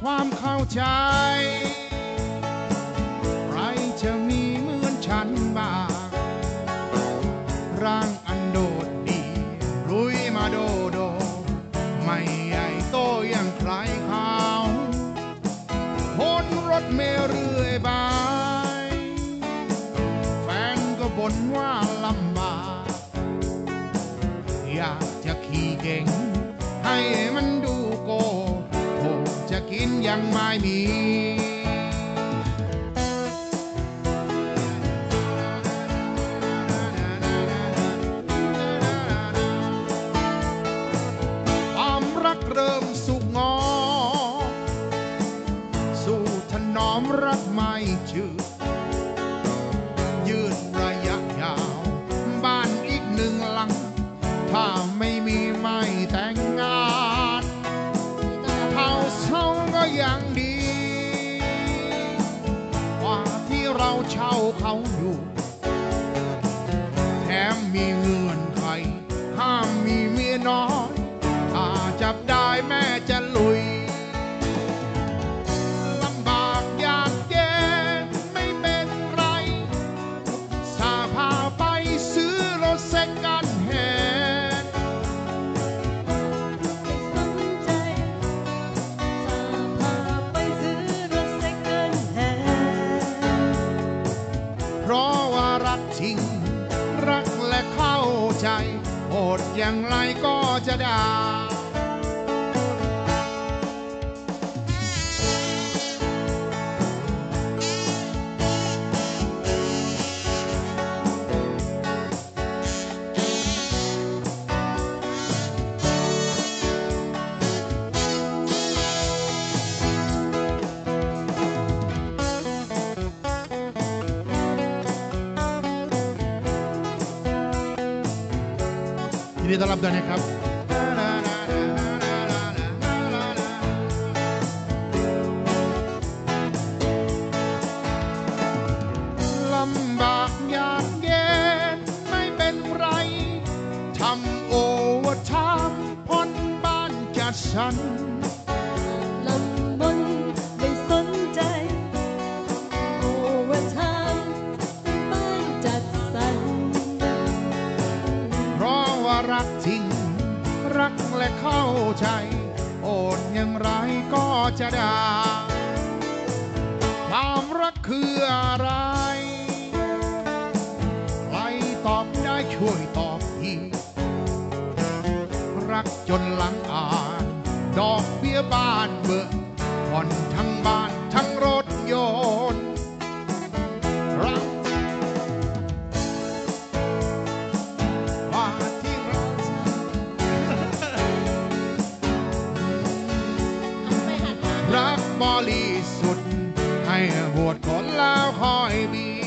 ความเข้าใจ ใครจะมีเหมือนฉันบ้างร่างอันโดดเดีรุยมาโดโด ไม่ใหญ่โตอย่างใครเขาพ้นรถเมล์เรื่อยไปแฟนก็บ่นว่าลำบากอยากจะขี่เก่ง ให้มันดู ยังไม่มีความรักเริ่มสุกงอ สู่ถนอมรักไม่จืดยืดระยะยาว บ้านอีกหนึ่งหลัง ถ้าไม่มี ก็ยังดีกว่าที่เราเช่าเขาอยู่แถมมี ราะว่ารักจริง รักและเข้าใจโอดอย่างไรก็จะได้ ดีต้อนรับด้วยนะครับลำบากยากเย็นไม่เป็นไรทำโอวอร์ไทม์พ้นบ้านจัดสรรารักจริง รักและเข้าใจ โอดอย่างไรก็จะได้ความรักคืออะไร ใครตอบได้ช่วยตอบทีรักจนหลังอ่าน ดอกเบี้ยบ้านเบิกผ่อนทั้งบ้าน บริสุทธิ์ ให้บวชคนแล้วคอยเบี